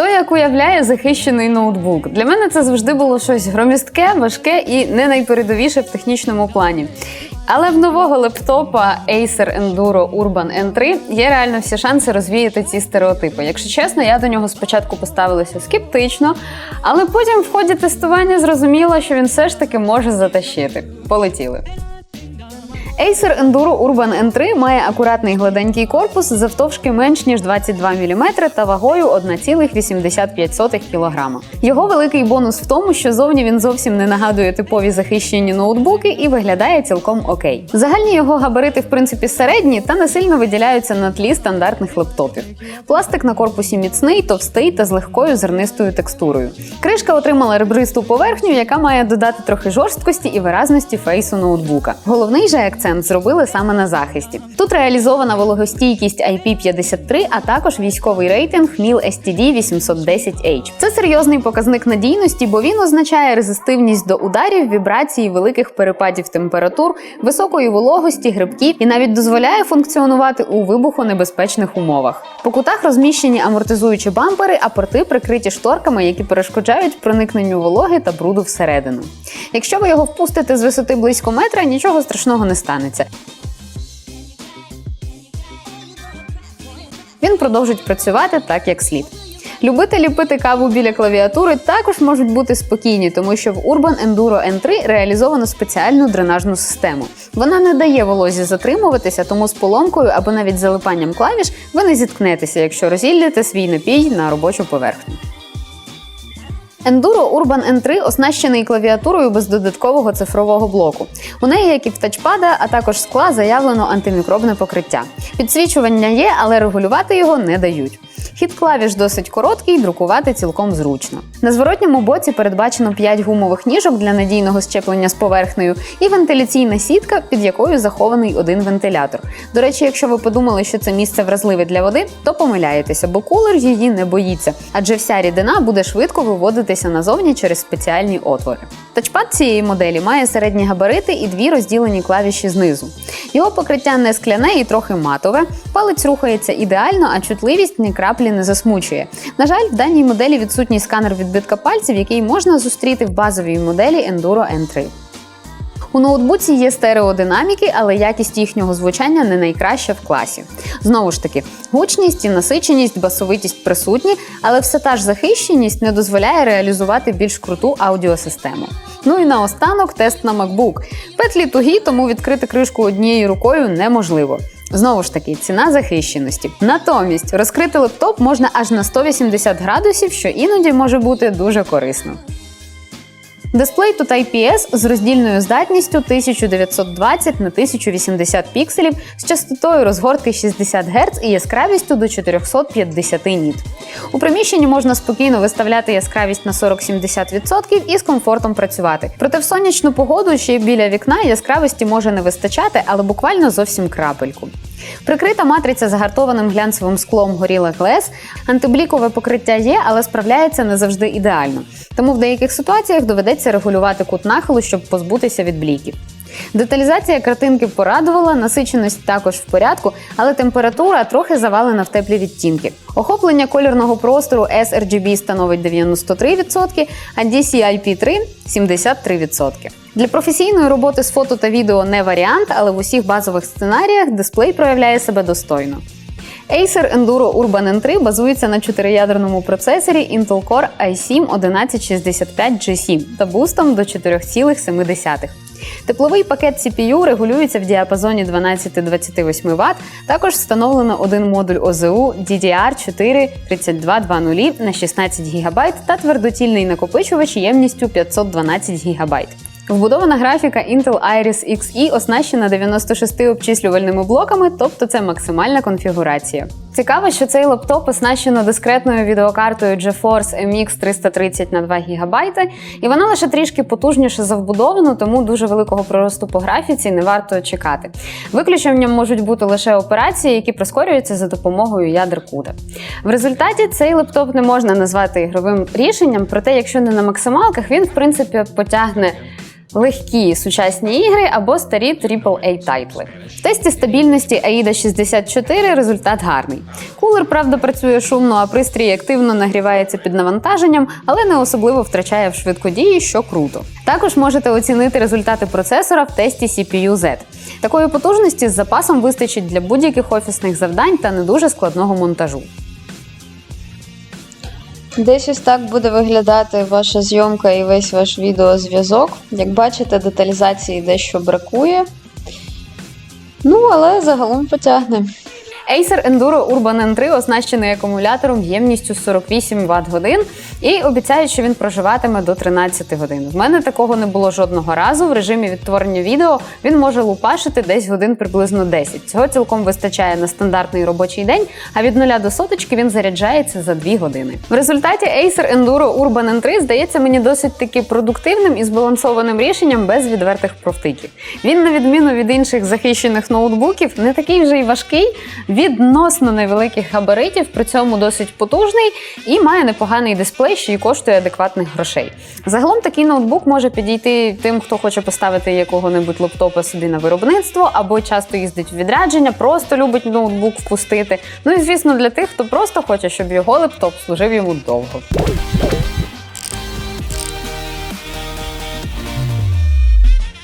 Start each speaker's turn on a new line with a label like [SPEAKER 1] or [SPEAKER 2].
[SPEAKER 1] Хто як уявляє захищений ноутбук? Для мене це завжди було щось громістке, важке і не найпередовіше в технічному плані. Але в нового лептопа Acer Enduro Urban N3 є реально всі шанси розвіяти ці стереотипи. Якщо чесно, я до нього спочатку поставилася скептично, але потім в ході тестування зрозуміла, що він все ж таки може затащити. Полетіли. Acer Enduro Urban N3 має акуратний гладенький корпус завтовшки менш ніж 22 мм та вагою 1,85 кг. Його великий бонус в тому, що зовні він зовсім не нагадує типові захищені ноутбуки і виглядає цілком окей. Загальні його габарити, в принципі, середні та не сильно виділяються на тлі стандартних лептопів. Пластик на корпусі міцний, товстий та з легкою зернистою текстурою. Кришка отримала ребристу поверхню, яка має додати трохи жорсткості і виразності фейсу ноутбука. Головний же акцент зробили саме на захисті. Тут реалізована вологостійкість IP53, а також військовий рейтинг MIL STD 810H. Це серйозний показник надійності, бо він означає резистивність до ударів, вібрацій, великих перепадів температур, високої вологості, грибків і навіть дозволяє функціонувати у вибухонебезпечних умовах. По кутах розміщені амортизуючі бампери, а порти прикриті шторками, які перешкоджають проникненню вологи та бруду всередину. Якщо ви його впустите з висоти близько метра, нічого страшного не станеться. Він продовжить працювати так, як слід. Любителі пити каву біля клавіатури також можуть бути спокійні, тому що в Urban Enduro N3 реалізовано спеціальну дренажну систему. Вона не дає волозі затримуватися, тому з поломкою або навіть залипанням клавіш ви не зіткнетеся, якщо розілляте свій напій на робочу поверхню. Enduro Urban N3 оснащений клавіатурою без додаткового цифрового блоку. У неї, як і в тачпада, а також скла, заявлено антимікробне покриття. Підсвічування є, але регулювати його не дають. Хід клавіш досить короткий, друкувати цілком зручно. На зворотньому боці передбачено 5 гумових ніжок для надійного щеплення з поверхнею і вентиляційна сітка, під якою захований один вентилятор. До речі, якщо ви подумали, що це місце вразливе для води, то помиляєтеся, бо кулер її не боїться, адже вся рідина буде швидко виводитися назовні через спеціальні отвори. Тачпад цієї моделі має середні габарити і дві розділені клавіші знизу. Його покриття не скляне і трохи матове. Палець рухається ідеально, а чутливість ні краплі не засмучує. На жаль, в даній моделі відсутній сканер відбитка пальців, який можна зустріти в базовій моделі Enduro N3. У ноутбуці є стереодинаміки, але якість їхнього звучання не найкраща в класі. Знову ж таки, гучність і насиченість, басовитість присутні, але все та ж захищеність не дозволяє реалізувати більш круту аудіосистему. Ну і наостанок тест на MacBook. Петлі тугі, тому відкрити кришку однією рукою неможливо. Знову ж таки, ціна захищеності. Натомість розкрити лептоп можна аж на 180 градусів, що іноді може бути дуже корисно. Дисплей тут IPS з роздільною здатністю 1920 на 1080 пікселів з частотою розгортки 60 Гц і яскравістю до 450 ніт. У приміщенні можна спокійно виставляти яскравість на 40-70% і з комфортом працювати. Проте в сонячну погоду ще й біля вікна яскравості може не вистачати, але буквально зовсім крапельку. Прикрита матриця загартованим глянцевим склом Gorilla Glass. Антиблікове покриття є, але справляється не завжди ідеально. Тому в деяких ситуаціях доведеться регулювати кут нахилу, щоб позбутися від бліків. Деталізація картинки порадувала, насиченість також в порядку, але температура трохи завалена в теплі відтінки. Охоплення кольорного простору sRGB становить 93%, а DCI-P3 – 73%. Для професійної роботи з фото та відео не варіант, але в усіх базових сценаріях дисплей проявляє себе достойно. Acer Enduro Urban N3 базується на чотириядерному процесорі Intel Core i7 1165G7 та бустом до 4,7. Тепловий пакет CPU регулюється в діапазоні 12-28 Вт. Також встановлено один модуль ОЗУ DDR4 3220 на 16 ГБ та твердотільний накопичувач ємністю 512 ГБ. Вбудована графіка Intel Iris Xe оснащена 96 обчислювальними блоками, тобто це максимальна конфігурація. Цікаво, що цей лаптоп оснащено дискретною відеокартою GeForce MX 330 на 2 ГБ, і вона лише трішки потужніше за вбудовану, тому дуже великого проросту по графіці не варто чекати. Виключенням можуть бути лише операції, які прискорюються за допомогою ядер CUDA. В результаті цей лаптоп не можна назвати ігровим рішенням, проте, якщо не на максималках, він в принципі потягне легкі сучасні ігри або старі AAA тайтли. В тесті стабільності AIDA 64 результат гарний. Кулер, правда, працює шумно, а пристрій активно нагрівається під навантаженням, але не особливо втрачає в швидкодії, що круто. Також можете оцінити результати процесора в тесті CPU-Z. Такої потужності з запасом вистачить для будь-яких офісних завдань та не дуже складного монтажу.
[SPEAKER 2] Десь ось так буде виглядати ваша зйомка і весь ваш відеозв'язок. Як бачите, деталізації дещо бракує. Ну, але загалом потягне.
[SPEAKER 1] Acer Enduro Urban N3 оснащений акумулятором ємністю 48 Вт годин і обіцяють, що він проживатиме до 13 годин. В мене такого не було жодного разу. В режимі відтворення відео він може лупашити десь годин приблизно 10. Цього цілком вистачає на стандартний робочий день, а від нуля до соточки він заряджається за 2 години. В результаті Acer Enduro Urban N3 здається мені досить таки продуктивним і збалансованим рішенням без відвертих профтиків. Він, на відміну від інших захищених ноутбуків, не такий вже й важкий, відносно невеликих габаритів, при цьому досить потужний і має непоганий дисплей, що й коштує адекватних грошей. Загалом такий ноутбук може підійти тим, хто хоче поставити якого-небудь лептопа собі на виробництво, або часто їздить в відрядження, просто любить ноутбук впустити. Ну і звісно, для тих, хто просто хоче, щоб його лептоп служив йому довго.